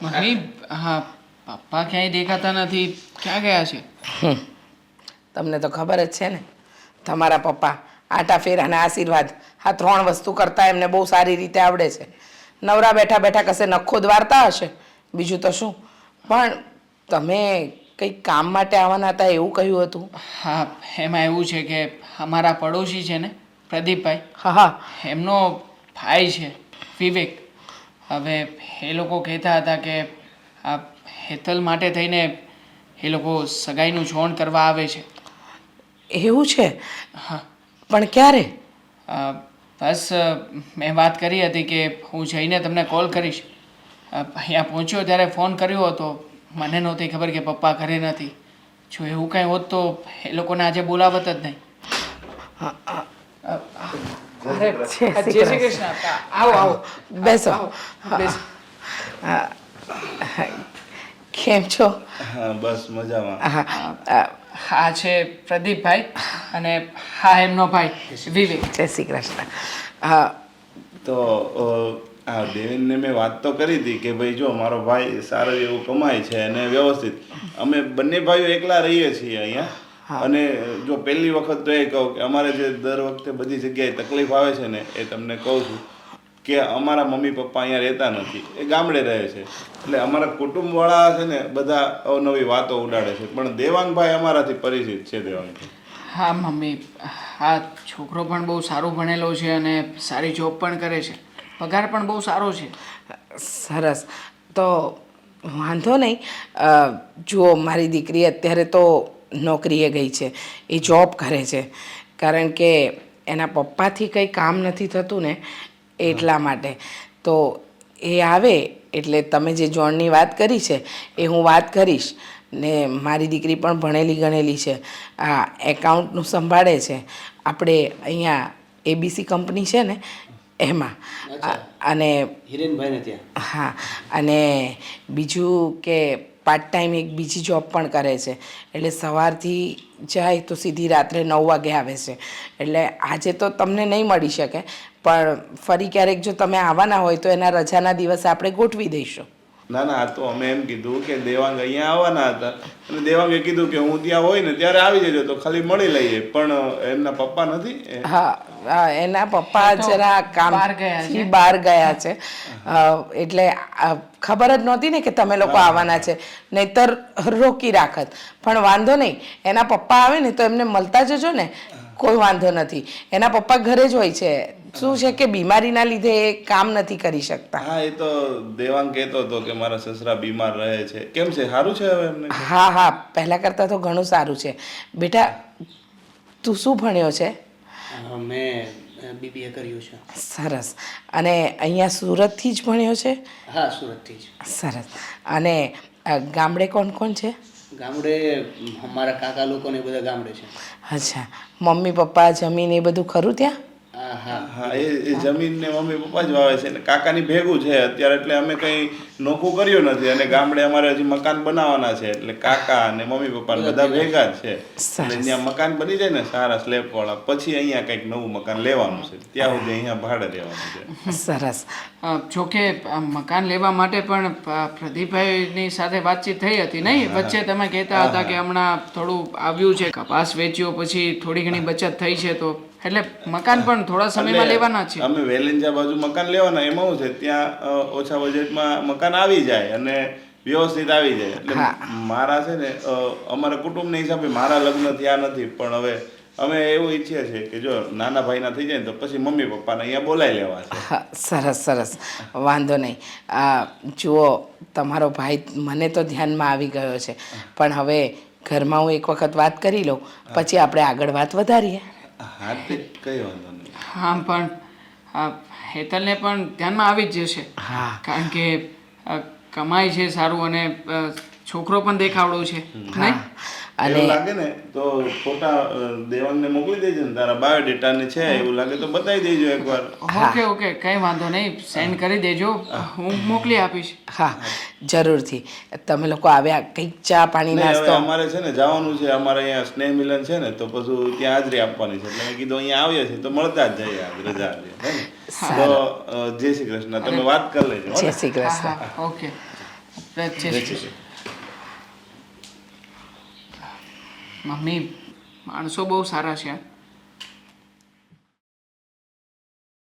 Mummy હા પપ્પા ક્યાંય દેખાતા નથી ક્યાં ગયા છે. તમને તો ખબર જ છે ને તમારા પપ્પા આટા ફેર અને આશીર્વાદ આ ત્રણ વસ્તુ કરતા એમને બહુ સારી રીતે આવડે છે. નવરા બેઠા બેઠા કશે નખો દ્વારતા હશે? બીજું તો શું? પણ તમે કંઈક કામ માટે આવવાના હતા એવું કહ્યું હતું? હા એમાં એવું છે કે અમારા પડોશી છે ને પ્રદીપભાઈ. હા હા. એમનો ભાઈ છે વિવેક. હવે એ લોકો કહેતા હતા કે આ હેતલ માટે થઈને એ લોકો સગાઈનું જોણ કરવા આવે છે. એવું છે? હા. પણ ક્યારે? બસ મેં વાત કરી હતી કે હું જઈને તમને કોલ કરીશ. અહીંયા પહોંચ્યો ત્યારે ફોન કર્યો હતો. મને નહોતી ખબર કે પપ્પા ઘરે નથી. જો એવું કાંઈ હોત તો એ લોકોને આજે બોલાવત જ નહીં. અરે, જય શ્રી કૃષ્ણ. આવો આવો. બેસો. કેમ છો? હા બસ મજામાં. હા છે પ્રદીપભાઈ અને હા એમનો ભાઈ વિવેક. જય શ્રી કૃષ્ણ. હા. તો હા આ દેવેનને મેં વાત તો કરી હતી કે ભાઈ જો મારો ભાઈ સારું એવું કમાય છે અને વ્યવસ્થિત. અમે બંને ભાઈઓ એકલા રહીએ છીએ અહીંયા. અને જો પહેલી વખત તો એ કહું કે અમારે જે દર વખતે બધી જગ્યાએ તકલીફ આવે છે ને એ તમને કહું છું કે અમારા મમ્મી પપ્પા અહીંયા રહેતા નથી. એ ગામડે રહે છે. એટલે અમારા કુટુંબવાળા છે ને બધા અવનવી વાતો ઉડાડે છે. પણ દેવાંગભાઈ અમારાથી પરિચિત છે દેવાંગભાઈ. હા મમ્મી. હા છોકરો પણ બહુ સારું ભણેલો છે અને સારી જોબ પણ કરે છે. પગાર પણ બહુ સારો છે. સરસ. તો વાંધો નહીં. જુઓ મારી દીકરી અત્યારે તો નોકરીએ ગઈ છે એ જોબ કરે છે. કારણ કે એના પપ્પાથી કંઈ કામ નથી થતું ને એટલા માટે. તો એ આવે એટલે તમે જે જોણની વાત કરી છે એ હું વાત કરીશ ને મારી દીકરી પણ ભણેલી ગણેલી છે. આ એકાઉન્ટનું સંભાળે છે. આપણે અહીંયા એબીસી કંપની છે ને એમાં. અને હિરેનભાઈને ત્યાં? હા અને બીજું કે પાર્ટ ટાઈમ એક બીજી જોબ પણ કરે છે. એટલે સવારથી જાય તો સીધી રાત્રે નવ વાગે આવે છે. એટલે આજે તો તમને નહીં મળી શકે પણ ફરી ક્યારેક જો તમે આવવાના હોય તો એના રજાના દિવસે આપણે ગોઠવી દઈશું. ના ના તો અમે એમ કીધું કે દેવાંગ અહીંયા આવવાના હતા. અને દેવાંગે કીધું કે હું ત્યાં હોય ને ત્યારે આવી જજો તો ખાલી મળી લઈએ. પણ એમના પપ્પા નથી? હા, એના પપ્પા જરા કામ બહાર ગયા છે. બહાર ગયા છે. એટલે ખબર જ નહોતી ને કે તમે લોકો આવવાના છે. નહીતર રોકી રાખત. પણ વાંધો નહીં. એના પપ્પા આવે ને તો એમને મળતા જજો ને. કોઈ વાંધો નથી. એના પપ્પા ઘરે જ હોય છે. શું છે કે બીમારીના લીધે એ કામ નથી કરી શકતા. હા એ તો દેવાંગ કહેતો હતો કે મારા સસરા બીમાર રહે છે. કેમ છે? સારું છે હવે એમને? હા હા. પહેલા કરતાં તો ઘણું સારું છે. બેટા તું શું ભણ્યો છે? મેં બીબીએ કર્યું છે. સરસ. અને અહીંયા સુરતથી જ ભણ્યો છે? હા સુરતથી જ. સરસ. અને ગામડે કોણ કોણ છે? ગામડે અમારા કાકા લોકો ને બધા ગામડે છે. અચ્છા. મમ્મી પપ્પા જમીન એ બધું ખરું ત્યાં? હા એ એ જમીન ને મમ્મી પપ્પા જ વાવે છે ને કાકાની ભેગું છે અત્યારે એટલે અમે કંઈ નોખું કર્યું નથી અને ગામડે અમારે હજી મકાન બનાવવાના છે એટલે કાકા અને મમ્મી પપ્પા બધા ભેગા જ છે. એટલે ત્યાં મકાન બની જાય ને સારા સ્લેબ વાળા પછી અહીંયા કંઈક નવું મકાન લેવાનું છે. ત્યાં સુધી અહીંયા ભાડે રહેવાનું છે. સરસ. જોકે મકાન લેવા માટે પણ પ્રદીપભાઈની સાથે વાતચીત થઈ હતી નહીં? વચ્ચે તમે કહેતા હતા કે હમણાં થોડું આવ્યું છે. કપાસ વેચ્યો પછી થોડી ઘણી બચત થઈ છે તો. એટલે મકાન પણ થોડા સમયમાં એટલે લેવાના છે. અમે વેલેન્જા બાજુ મકાન લેવાના એમાં શું છે ત્યાં ઓછા બજેટમાં મકાન આવી જાય અને વ્યવસ્થિત આવી જાય. એટલે મારા છે ને અમારા કુટુંબના હિસાબે મારા લગ્ન થયા નથી પણ હવે અમે એવું ઈચ્છીએ છીએ કે જો નાના ભાઈના થઈ જાય ને તો પછી મમ્મી પપ્પાને અહીંયા બોલાવી લેવા સરસ સરસ. વાંધો નહીં. આ જુઓ તમારો ભાઈ મને તો ધ્યાનમાં આવી ગયો છે. પણ હવે ઘરમાં હું એક વખત વાત કરી લઉં પછી આપણે આગળ વાત વધારીએ. હા તે કઈ વાંધો નહીં. હા પણ આ હેતલને પણ ધ્યાનમાં આવી જ જશે. હા. કારણ કે કમાય છે સારું અને છોકરો પણ દેખાવડો છે નહીં? અને લાગે ને તો ફોટા દેવાંગને મોકલી દેજો ને તારા બાયોડેટા ને છે એવું લાગે તો બતાવી દેજો એકવાર. ઓકે ઓકે કંઈ વાંધો નહીં સેન્ડ કરી દેજો. હું. મોકલી આપીશ. હા જરૂરથી. તમે લોકો આવ્યા કંઈક ચા પાણી નાસ્તો. અમારે છે ને જવાનું છે અમારે અહીંયા સ્નેહ મિલન છે ને તો પછી ત્યાં હાજરી આપવાની છે. એટલે મેં કીધું અહીંયા આવ્યા છે તો મળતા જ જઈએ આજ રજા? તો જય શ્રી કૃષ્ણ. તમે વાત કરી લેજો જય શ્રી કૃષ્ણ. ઓકે. જય શ્રી કૃષ્ણ. શ્રી મમ્મી માણસો બહુ સારા છે.